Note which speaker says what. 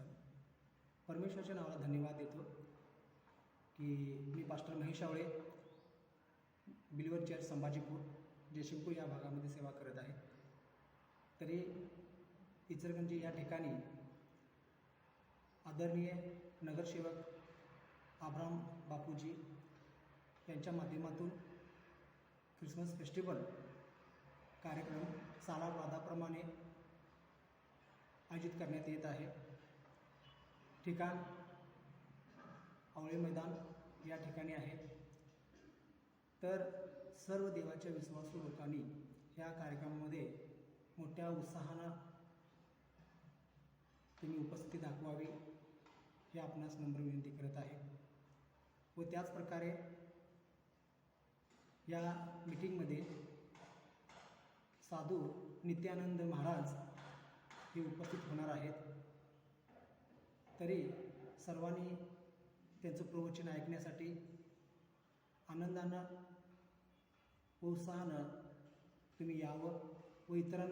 Speaker 1: चालेल परमेश्वरच्या नावाला धन्यवाद देतो की मी पास्टर महेश आवळे बिल्वर चर्च संभाजीपूर जयशिंगपूर या भागामध्ये सेवा करत आहे. तरी इचलकरंजी या ठिकाणी आदरणीय नगरसेवक आब्राम बापूजी यांच्या माध्यमातून ख्रिसमस फेस्टिवल कार्यक्रम सालावादाप्रमाणे आयोजित करण्यात येत आहे. ठिकाण आवळे मैदान या ठिकाणी आहे. तर सर्व देवाच्या विश्वासू लोकांनी ह्या कार्यक्रमामध्ये मोठ्या उत्साहानं तुम्ही उपस्थिती दाखवावी हे आपणास नम्र विनंती करत आहे. व त्याचप्रकारे या मीटिंगमध्ये साधू नित्यानंद महाराज हे उपस्थित होणार आहेत. तरी सर्वांनी त्यांचं प्रवचन ऐकण्यासाठी आनंदानं उत्साहानं तुम्ही यावं व इतरांना